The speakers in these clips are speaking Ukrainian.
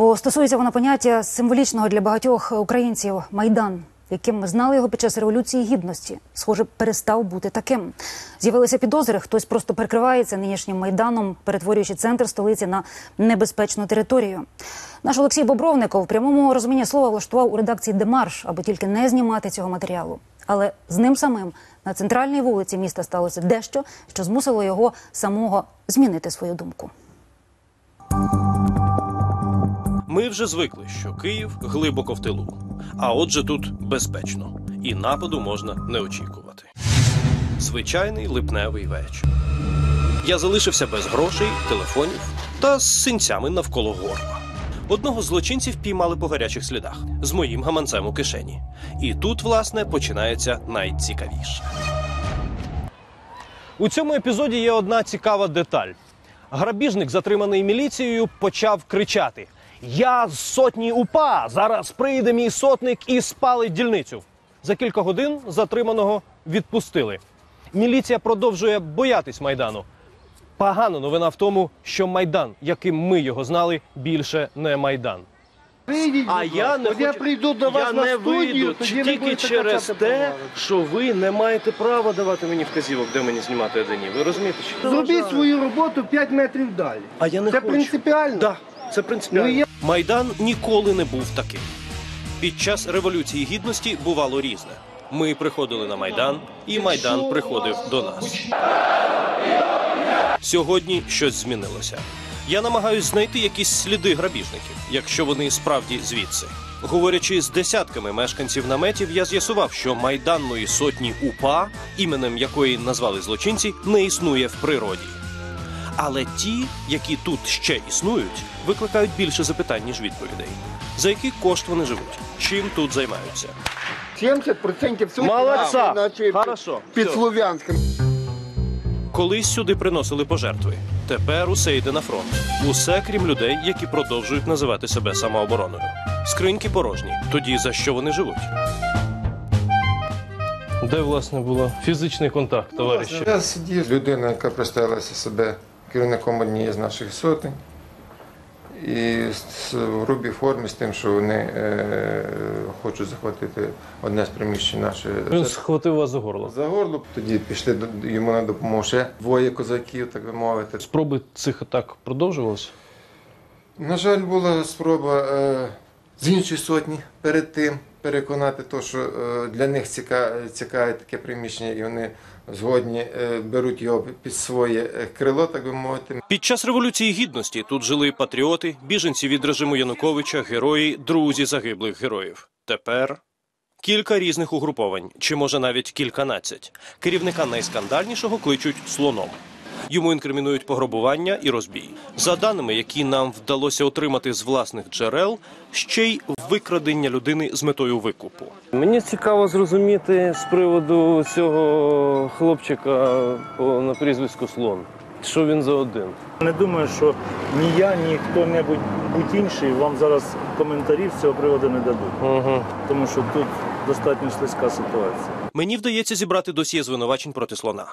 бо стосується воно поняття символічного для багатьох українців майдан. Яким ми знали його під час революції гідності, схоже, перестав бути таким. З'явилися підозри, хтось просто прикривається нинішнім майданом, перетворюючи центр столиці на небезпечну територію. Наш Олексій Бобровников в прямому розумінні слова влаштував у редакції Демарш, аби тільки не знімати цього матеріалу. Але з ним самим на центральній вулиці міста сталося дещо, що змусило його самого змінити свою думку. Ми вже звикли, що Київ глибоко в тилу. А отже, тут безпечно, і нападу можна не очікувати. Звичайний липневий вечір. Я залишився без грошей, телефонів та з синцями навколо горла. Одного з злочинців піймали по гарячих слідах з моїм гаманцем у кишені. І тут, власне, починається найцікавіше. У цьому епізоді є одна цікава деталь. Грабіжник, затриманий міліцією, почав кричати: Я з сотні УПА! Зараз прийде мій сотник і спалить дільницю. За кілька годин затриманого відпустили. Міліція продовжує боятись майдану. Погана новина в тому, що майдан, яким ми його знали, більше не майдан. Вийдіть, А будь я не От я прийду до вас я на не студію, вийду тоді тільки через те, бумаги. що ви не маєте права давати мені вказівок, де мені знімати одні. Ви розумієте? Чи Зробіть свою роботу 5 метрів далі. А я не Це хочу. принципіально? Да, це принципіально. Ну, я- Майдан ніколи не був таким. Під час революції гідності бувало різне. Ми приходили на майдан, і майдан приходив до нас. Сьогодні щось змінилося. Я намагаюсь знайти якісь сліди грабіжників, якщо вони справді звідси. Говорячи з десятками мешканців наметів, я з'ясував, що майданної сотні УПА, іменем якої назвали злочинці, не існує в природі. Але ті, які тут ще існують, викликають більше запитань, ніж відповідей. За який кошт вони живуть? Чим тут займаються? 70% всього Молодця! наче Хорошо. під Все. Слов'янським. Колись сюди приносили пожертви. Тепер усе йде на фронт. Усе крім людей, які продовжують називати себе самообороною. Скриньки порожні. Тоді за що вони живуть? Де власне було фізичний контакт, товариші? Я сидів людина, яка представилася себе керівником однієї з наших сотень. І в грубій формі з тим, що вони е, хочуть захватити одне з приміщень нашої Він схватив вас за горло. за горло. Тоді пішли до- йому на допомогу ще двоє козаків, так би мовити. Спроби цих атак продовжувалися? На жаль, була спроба е, з іншої сотні перед тим переконати, то, що е, для них ціка- цікаве таке приміщення, і вони згодні е, беруть його під своє е, крило, так би мовити. Під час революції гідності тут жили патріоти, біженці від режиму Януковича, герої, друзі загиблих героїв. Тепер кілька різних угруповань, чи може навіть кільканадцять. Керівника найскандальнішого кличуть слоном. Йому інкримінують пограбування і розбій. За даними, які нам вдалося отримати з власних джерел, ще й викрадення людини з метою викупу. Мені цікаво зрозуміти з приводу цього хлопчика по- на прізвиську Слон. Що він за один? Не думаю, що ні я, ні хто-небудь будь інший вам зараз коментарів з цього приводу не дадуть, Угу. тому що тут достатньо слизька ситуація. Мені вдається зібрати досьє звинувачень проти слона.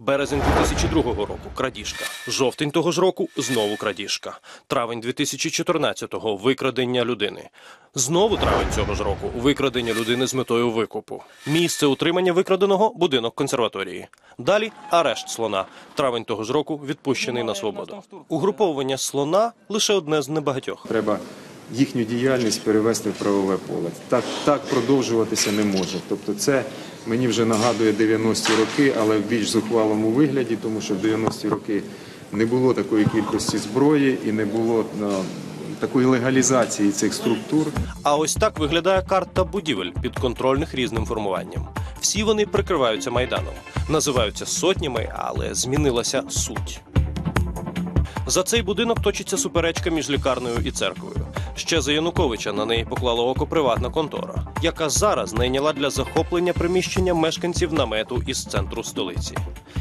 Березень 2002 року крадіжка. Жовтень того ж року знову крадіжка. Травень 2014-го викрадення людини. Знову травень цього ж року викрадення людини з метою викупу. Місце утримання викраденого будинок консерваторії. Далі арешт слона. Травень того ж року відпущений на свободу. Угруповування слона лише одне з небагатьох. Треба їхню діяльність перевести в правове поле. Так, так продовжуватися не може. Тобто, це мені вже нагадує 90-ті роки, але в більш зухвалому вигляді, тому що в 90-ті роки не було такої кількості зброї і не було ну, такої легалізації цих структур. А ось так виглядає карта будівель підконтрольних різним формуванням. Всі вони прикриваються майданом, називаються сотнями, але змінилася суть. За цей будинок точиться суперечка між лікарнею і церквою. Ще за Януковича на неї поклала око приватна контора, яка зараз найняла для захоплення приміщення мешканців намету із центру столиці.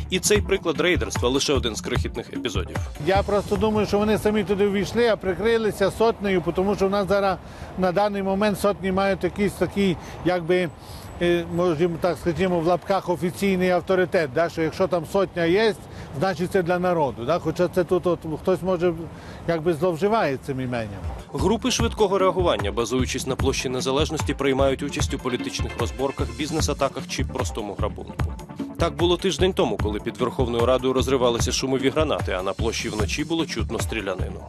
І цей приклад рейдерства лише один з крихітних епізодів. Я просто думаю, що вони самі туди ввійшли, а прикрилися сотнею, тому що в нас зараз на даний момент сотні мають якийсь такий, якби е, можемо так скажімо, в лапках офіційний авторитет, да, що якщо там сотня є, значить це для народу. Да? Хоча це тут от, хтось може якби зловживає цим іменем. Групи швидкого реагування, базуючись на площі незалежності, приймають участь у політичних розборках, бізнес-атаках чи простому грабунку. Так було тиждень тому, коли під Верховною Радою розривалися шумові гранати, а на площі вночі було чутно стрілянину.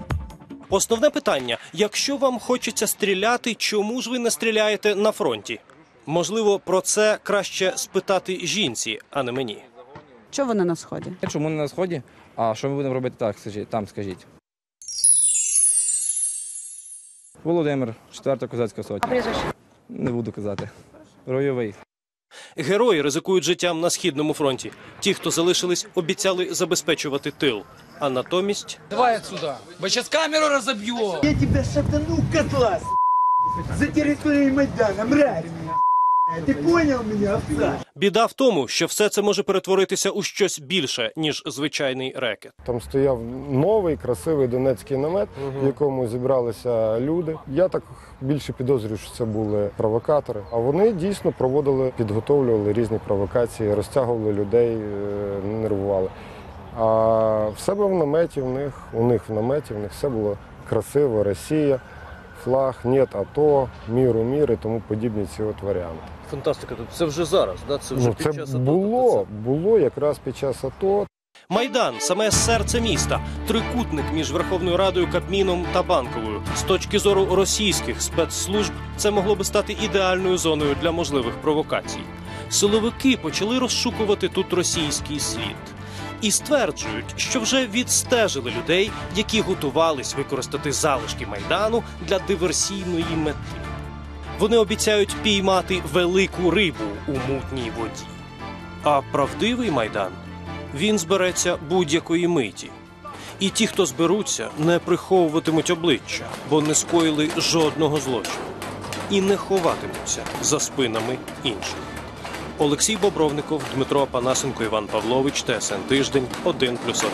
Основне питання: якщо вам хочеться стріляти, чому ж ви не стріляєте на фронті? Можливо, про це краще спитати жінці, а не мені. Чого вони на сході? Чому не на сході? А що ми будемо робити так, скажіть, там скажіть. Володимир, 4 козацька сотня. А прізвище? Не буду казати. Ройовий. Герої ризикують життям на східному фронті. Ті, хто залишились, обіцяли забезпечувати тил. А натомість Давай отсюда. бо зараз камеру розоб'ю. Я тебе шатану котлас, за територією Майдана, мразь. Ти понял мене, овца? біда в тому, що все це може перетворитися у щось більше ніж звичайний рекет. Там стояв новий красивий донецький намет, в якому зібралися люди. Я так більше підозрюю, що це були провокатори. А вони дійсно проводили, підготовлювали різні провокації, розтягували людей, е, нервували. А в себе в наметі в них, у них в наметі, в них все було красиво, Росія, флаг, нет АТО, міру, мір і тому подібні ці от варіанти. Фантастика, тут це вже зараз. Да? Це вже Ну, це було, було якраз під час АТО. Майдан саме серце міста, трикутник між Верховною Радою, Кабміном та банковою. З точки зору російських спецслужб це могло би стати ідеальною зоною для можливих провокацій. Силовики почали розшукувати тут російський слід і стверджують, що вже відстежили людей, які готувались використати залишки майдану для диверсійної мети. Вони обіцяють піймати велику рибу у мутній воді. А правдивий майдан він збереться будь-якої миті. І ті, хто зберуться, не приховуватимуть обличчя, бо не скоїли жодного злочину і не ховатимуться за спинами інших. Олексій Бобровников, Дмитро Панасенко, Іван Павлович, ТСН Тиждень, 1+,1.